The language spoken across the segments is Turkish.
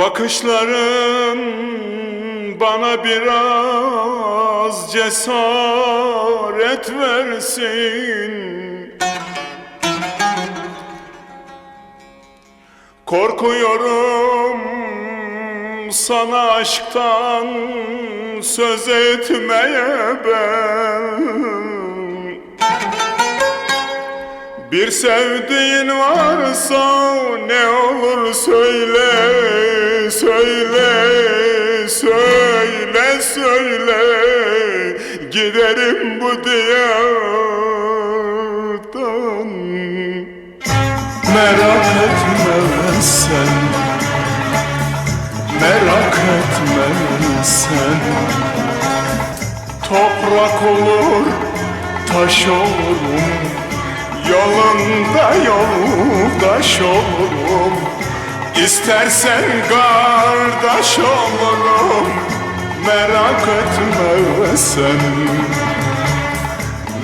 Bakışların bana biraz cesaret versin. Korkuyorum sana aşktan söz etmeye ben bir sevdiğin varsa ne olur söyle, söyle, söyle, söyle. Giderim bu diyardan. Merak etme sen, merak etme sen. Toprak olur, taş olurum Yolunda yoldaş olurum İstersen kardeş olurum. Merak etme sen.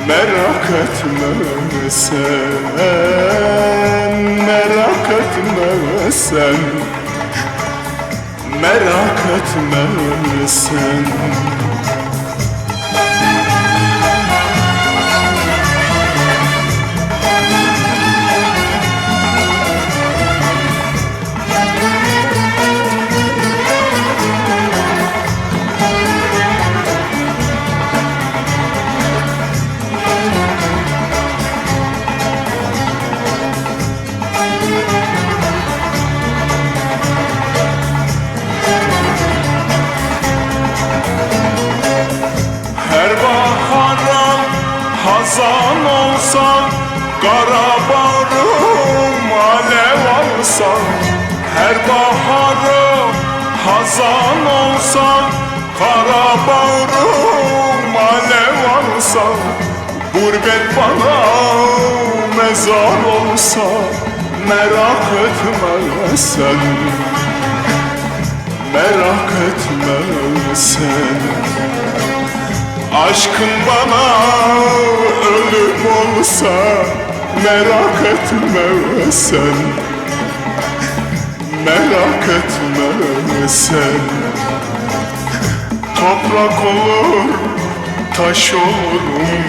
Merak etme sen. Merak etme sen. Merak etme sen hazan olsa Kara barım alev alsa Her bahara hazan olsa Kara barım alev alsa Gurbet bana mezar olsa Merak etme sen Merak etme sen. Aşkın bana olsa merak etme sen. Merak etme sen. Toprak olur, taş olurum.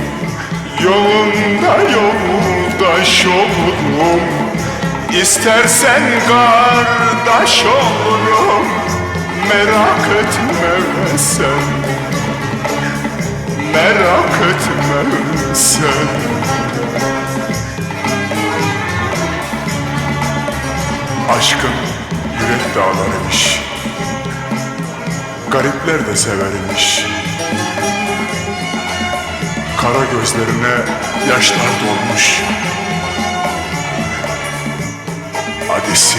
Yolunda yoldaş olurum İstersen kardeş olurum. Merak etme sen. Merak etme sen Aşkın yürek dağlarıymış. Garipler de severmiş Kara gözlerine yaşlar dolmuş. Hadisi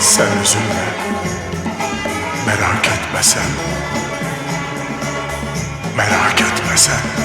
sen üzülme Merak etme sen. Merak etme sen